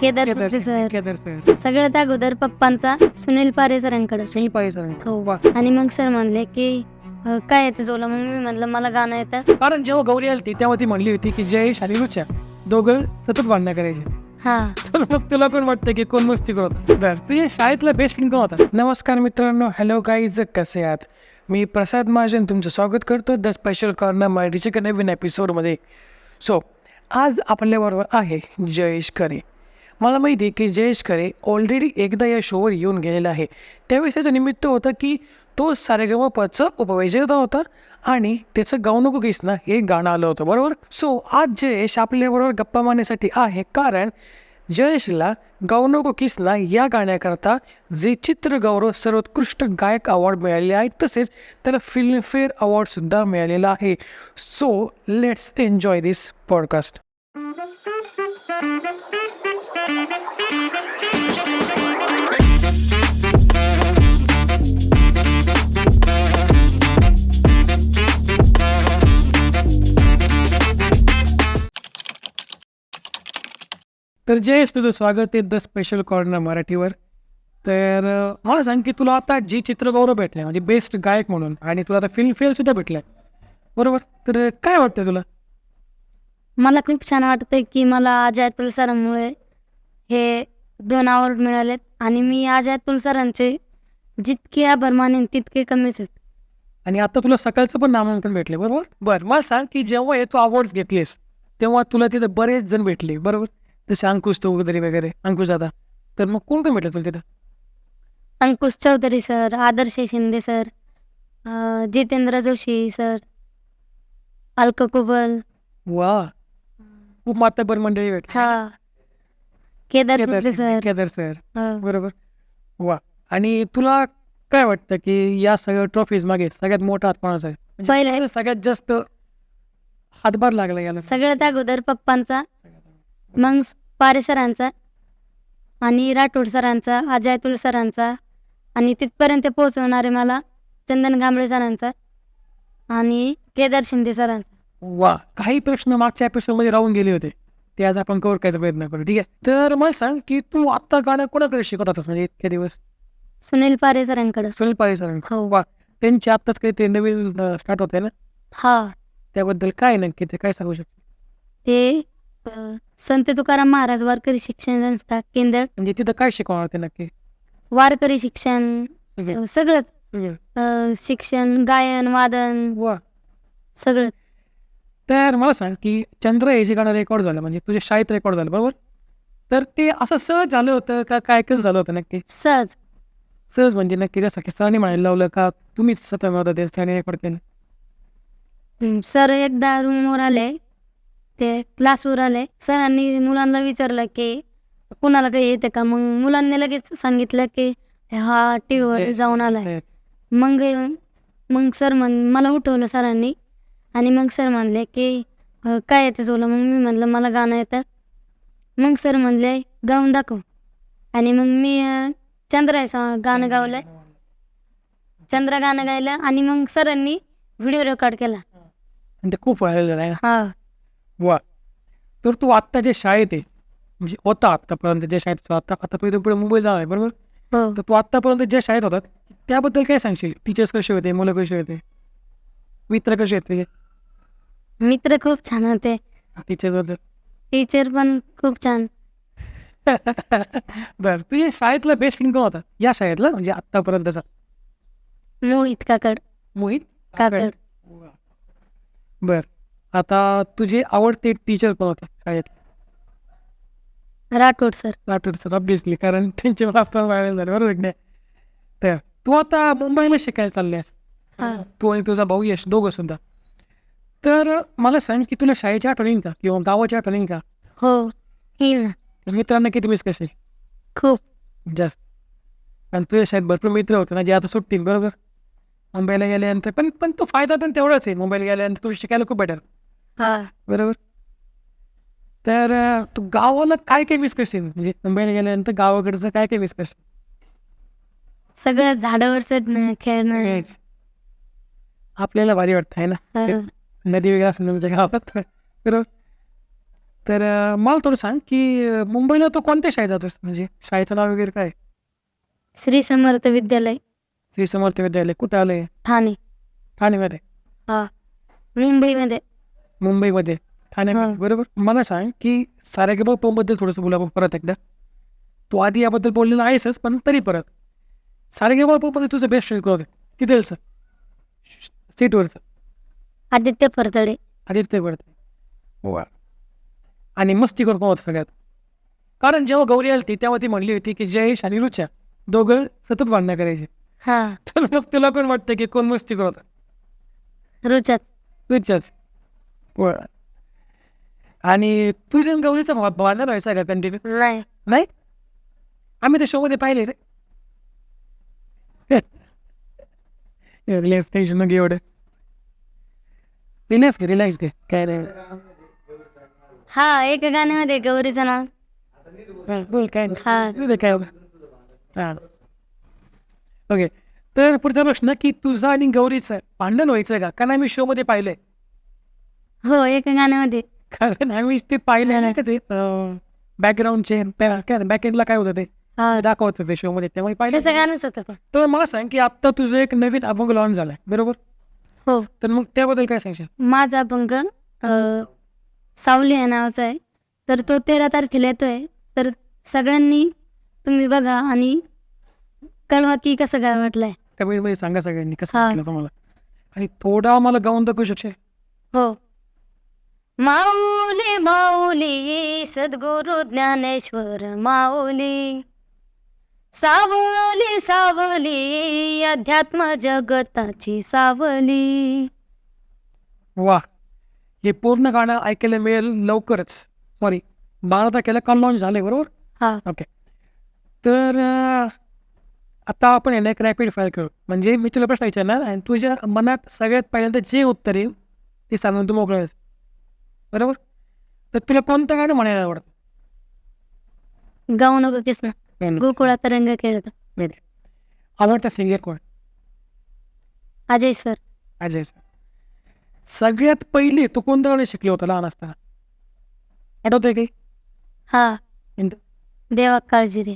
Kedar Kedar sir. Kedar sir. सगळ्यात अगोदर पप्पांचा सुनील पारे सरांकडे. सुनील पारे सर हो. वा. आणि मग सर म्हणले की अ, काय येतं तुला मग मी म्हटलं मला गाणं येतं. कारण जेव्हा गौरी आली होती तेव्हा ती म्हणली होती की जयेश आणि दोघं सतत भांडणं करायचे. हा. तर मग तुला कोण वाटतं की कोण मस्ती करत बर तुझ्या शाळेतला बेस्ट फ्रेंड कोण होता? नमस्कार मित्रांनो हॅलो गाईज कसे आहात? मी प्रसाद महाजन तुमचं स्वागत करतो द स्पेशल कॉर्नर मराठीच्या एका नवीन एपिसोडमध्ये सो आज आपल्याबरोबर आहे जयेश खरे. मला माहिती आहे की जयेश खरे ऑलरेडी एकदा या शोवर येऊन गेलेला आहे. त्यावेळेस त्याचं निमित्त होतं की तो सारेगमपचं उपविजेता होता आणि त्याचं गाऊ नको किस ना हे गाणं आलं होतं बरोबर? सो आज जयेश आपल्याबरोबर गप्पा मारण्यासाठी आहे कारण जयेशला गाऊ नको किसना या गाण्याकरता जे चित्रगौरव सर्वोत्कृष्ट गायक अवॉर्ड मिळालेले आहे तसेच त्याला फिल्मफेअर अवॉर्डसुद्धा मिळालेला आहे. So let's enjoy this podcast तर जयेश तुझं स्वागत आहे द स्पेशल कॉर्नर मराठीवर. तर मला सांग की तुला आता जी चित्रगौरव भेटले म्हणजे बेस्ट गायक म्हणून आणि तुला आता फिल्मफेअर सुद्धा भेटलाय. बरोबर? तर काय वाटतं तुला? मला खूप छान वाटतं की मला अजय अतुल सरांमुळे हे दोन अवॉर्ड मिळालेत आणि मी अजय अतुल सरांचे जितके आभार मानेन तितके कमीच आहेत. आणि आता तुला सकाळचं पण नामांकन भेटले बरोबर? बरं मला सांग की जेव्हा हे तू अवॉर्ड्स घेतलेस तेव्हा तुला तिथं बरेच जण भेटले बरोबर? जसे अंकुश चौधरी वगैरे अंकुश दादा. तर मग कोण कोण भेटलं तुला तिथं? अंकुश चौधरी सर आदर्श शिंदे सर अ, जितेंद्र जोशी सर अलका कुबल. वा खूप माताबर मंडळी भेटली. हा. केदार सर. केदार सर. बरोबर. वा. आणि तुला काय वाटतं की या सगळ्या ट्रॉफीज मागे सगळ्यात मोठा हात कोणाचा आहे? म्हणजे पहिलं- सगळ्यात जास्त हातभार लागला याला. सगळ्यात अगोदर पप्पांचा मग पारे सरांचा आणि राठोड सरांचा अजय अतुल सरांचा आणि तिथपर्यंत पोहोचवणारे मला चंदन गांबळे सरांचा आणि केदार शिंदे सरांचा. वा. काही प्रश्न मागच्या एपिसोडमध्ये राहून गेले होते. ते आज आपण कव्हर करायचा प्रयत्न करू. ठीक आहे? तर मला सांग की तू आत्ता गाणं कोणाकडे शिकत होतास म्हणजे इतके दिवस? सुनील पारे सरांकडं. सुनील पारे सर हो. वा. त्यांची आत्ताच काही ते नवीन स्टार्ट होते ना? हा. त्याबद्दल काय नक्की ते काय सांगू शकतो? ते अ, संत तुकाराम महाराज वारकरी शिक्षण संस्था केंद्र. म्हणजे तिथं काय शिकवणार ते नक्की? वारकरी शिक्षण सगळे. अ, सगळंच. सगळे. अ, शिक्षण गायन वादन. वा. सगळं तर मला सांग की चंद्र हे गाणं रेकॉर्ड झालं म्हणजे तुझ्या शाळेत रेकॉर्ड झालं बरोबर? तर ते असं सहज झालं होतं का काय कसं झालं होतं नक्की? सहज. सहज म्हणजे नक्की कसं? की सरांनी म्हणायला लावलं का तुम्हीच स्वतः होता ते सरांनी रेकॉर्ड केलं? सर एकदा रूमवर आले ते क्लासवर आले सरांनी मुलांना विचारलं की कुणाला काही येते का? मग मुलांनी लगेच सांगितलं की हा टी व्हीवर जाऊन आलाय. मग मग सर म्हण मला उठवलं सरांनी आणि मग सर म्हणले की "अ, काय येतं तुला मग मी म्हणलं मला गाणं येतं. मग सर म्हणले गाऊन दाखव. आणि मग मी चंद्र गाणं गावलंय चंद्र गाणं गायलं आणि मग सरांनी व्हिडिओ रेकॉर्ड केला. आणि ते खूप व्हायरल झालं आहे ना? हा. वा. तर तू आत्ता जे शाळेत आहे म्हणजे होता आत्तापर्यंत जे शाळेत होता, आता आता तू इथून पुढे मुंबईत जाणार आहे बरोबर? हो. तर तू आत्तापर्यंत ज्या शाळेत होतात त्याबद्दल काय सांगशील? टीचर्स कसे होते? मुलं कसे होते? मित्र कसे आहेत तुझे मित्र खूप छान होते. टीचर्सबद्दल टीचर पण खूप छान. बरं तुझ्या शाळेतला बेस्ट फ्रेंड कोण होता? या शाळेतला? म्हणजे आत्तापर्यंतचा? मोहित काकड. मोहित काकड. बर आता तुझे आवडते टीचर कोण होते शाळेत? Rathod sir. Rathod sir obviously कारण त्यांचे मला पण व्हायरल झाले बरोबर की नाही? तर तू आता मुंबईला शिकायला चालल्यास हा. तू आणि तुझा भाऊ यश दोघं सुद्धा. तर मला सांग की तुला शाळेच्या आठवणी का? किंवा गावाच्या आठवणी का? हो येईल ना. तर मित्रांना किती मिस करशील? खूप. जास्त. कारण तुझ्या शाळेत भरपूर मित्र होते ना जे आता सुटतील बरोबर? मुंबईला गेल्यानंतर पण पण तो फायदा पण तेवढाच आहे. मुंबईला गेल्यानंतर तुला शिकायला खूप बेटर हा. बरोबर? तर अं, तू गावाला काय काय मिस करशील? म्हणजे मुंबईला गेल्यानंतर गावाकडचं काय काय मिस करशील? सगळं झाडावर चढणं खेळणं. आपल्याला भारी वाटतं आहे ना? हा. नदी वगैरे असेल तुमच्या गावात. बरोबर तर मला थोडं सांग की मुंबईला तो कोणत्या शाळेत जातोस? म्हणजे शाळेचं नाव वगैरे काय? श्री समर्थ विद्यालय. श्री समर्थ विद्यालय. कुठं आलंय? ठाणे. ठाणेमध्ये? हा. मुंबईमध्ये. मुंबईमध्ये. ठाण्यामध्ये. हा. बरोबर. मला सांग की सारेगमबद्दल थोडंसं बोला परत एकदा. तू आधी याबद्दल बोललेला आहेसच पण तरी परत. सारेगममध्ये तुझं बेस्ट होतं? तिथेलचं सीटवरचं आदित्य फरतडे. आदित्य पडते वा. आणि मस्ती करून होतं सगळ्यात. कारण जेव्हा गौरी आली होती तेव्हा ती म्हणली होती की जयेश आणि रुचा दोघं सतत भांडणं करायचे. हा. तर मग तुला कोण वाटतं की कोण मस्ती करत? रुचात. रुचाच वा. आणि तुझ्या आणि गौरीचं भा- भांडण व्हायचं का कंटिन्यू? नाही. नाही? आम्ही त्या शोमध्ये पाहिले रे. रिलॅक्स टेन्शन न घे एवढं. रिलॅक्स घे रिलॅक्स घे काय नाही हा एक गाण्यामध्ये गौरीचं नाव हा, बोल काय नाही हा। तुझं काय हां ओके तर पुढचा प्रश्न की तुझं आणि गौरीचं भांडण व्हायचं का? कारण आम्ही शोमध्ये पाहिलंय हो एक गाण्यामध्ये कारण आम्ही ते पाहिलं नाही का ते? बॅकग्राऊंडचे काय बॅक एंडला काय होतं ते? हा. दाखवत होते शोमध्ये त्यामुळे पाहिलं गाणंच होतं पण. तर मला सांग की आत्ता तुझं एक नवीन अभंग लॉन्च झालाय बरोबर? हो. तर मग त्याबद्दल काय सांगशील? माझा अभंग अ, सावली या नावाचा आहे. तर तो तेरा तारखेला येतोय. तर सगळ्यांनी तुम्ही बघा आणि कळवा की कसं काय वाटलंय. कमेंटमध्ये सांगा सगळ्यांनी कसं हा. वाटलं तुम्हाला. आणि थोडा मला गाऊन दाखवू शकशील? हो. माऊली माऊली सद्गुरु ज्ञानेश्वर माऊली. सावली सावली अध्यात्म जगताची सावली. वा हे पूर्ण गाणं ऐकायला मिळेल लवकरच. सॉरी बारा तारखेला काल लॉन्च झालंय बरोबर? हा. ओके तर अं, आता आपण याला एक रॅपिड फायर करू. म्हणजे मी तुला प्रश्न विचारणार आणि तुझ्या मनात सगळ्यात पहिल्यांदा जे उत्तर येईल ते सांगून तू मोकळं आहेस. बरोबर? तर तुला कोणतं गाणं म्हणायला आवडतं? गाऊ नको गाणं. गोकुळात रंग खेळत. आवडता सिंगर कोण अजय सर अजय सर सगळ्यात पहिले तू कोणतं गाणं शिकले होतं लहान असताना आठवतंय काही हा? देवा काळजी रे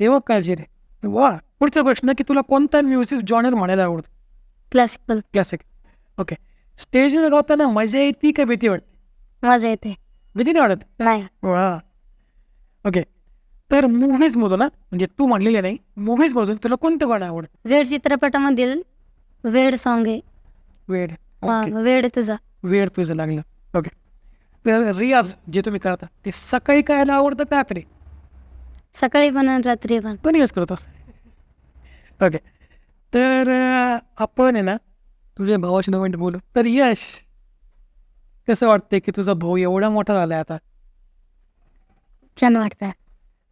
देवा काळजी रे वा पुढचा प्रश्न की तुला कोणता म्युझिक जॉनर म्हणायला आवडतो क्लासिकल क्लासिक ओके स्टेजवर गावताना मजा येते का भीती वाटते मजा येते भीती नाही वाटत नाही वा ओके तर मूव्हीजमधून ना म्हणजे तू म्हणलेले नाही मूव्हीजमधून तुला कोणतं गाणं आवडतं? वेड चित्रपटामधील वेड सॉन्ग आहे. वेड हा, ओके. वेड तुझा. वेळ तुझं लागलं. ओके. तर रियाज जे तुम्ही करता ते सकाळी करायला आवडतं का रात्री? सकाळी पण आणि रात्री पण. पण यूज करतो. ओके. तर अं, आपण आहे ना तुझ्या भावाशी मिनिट बोलू. तर यश कसं वाटतंय की तुझा भाऊ एवढा मोठा झाला आता? छान वाटतं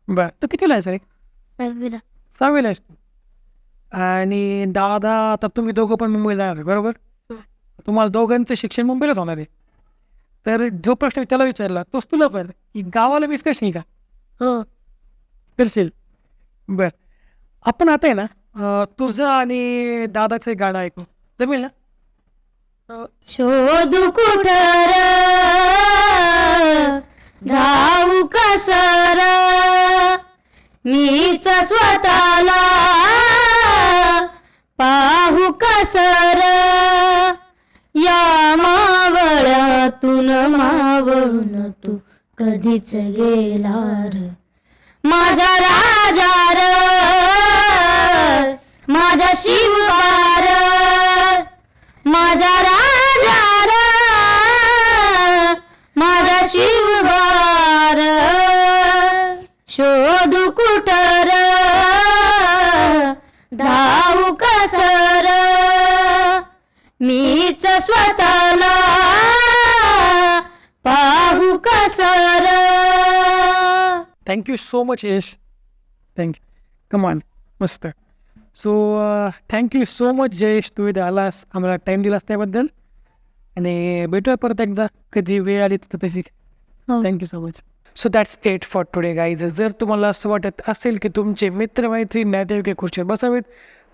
बरं. तू कितीला आहेस रे सहावीला. सहावीला आहेस तू. आणि दादा आता तुम्ही दोघं पण मुंबईला आहे बरोबर? तुम्हाला दोघांचं शिक्षण मुंबईलाच होणार आहे. तर जो प्रश्न त्याला विचारला तोच तुला पण. की गावाला मिस करशील का? हो. करशील. बर. आपण आता आहे ना अं, तुझं आणि दादाचं एक गाणं ऐकू. जमेल ना? शोधू कुठर धावू कसर मीच स्वतःला पाहू कसर या मावळातून मावळून तू कधीच गेला र माझा राजा र माझा शिवबार माझा राजार माझा मीच स्वतःला पाहू कसर thank you so much Yash thank you come on मस्त. So thank you so much Jayesh तू इथे आलास आम्हाला टाईम दिलास त्याबद्दल. आणि भेटूया परत एकदा. कधी वेळ आली तर तशी. Thank you so much so that's it for today guys जर तुम्हाला असं वाटत असेल की तुमचे मित्रमैत्री नातेवाईक खुर्चीवर बसावेत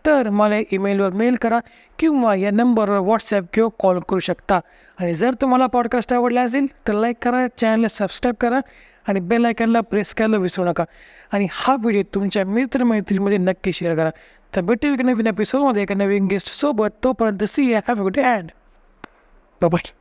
तर मला ईमेलवर मेल करा किंवा या नंबरवर व्हॉट्सॲप किंवा कॉल करू शकता. आणि जर तुम्हाला पॉडकास्ट आवडला असेल तर लाईक करा चॅनलला सबस्क्राईब करा आणि बेल आयकनला प्रेस करायला विसरू नका. आणि हा व्हिडिओ तुमच्या मित्रमैत्रीमध्ये नक्की शेअर करा. तर भेटू एका नवीन एपिसोडमध्ये एका नवीन गेस्टसोबत तोपर्यंत see have good and bye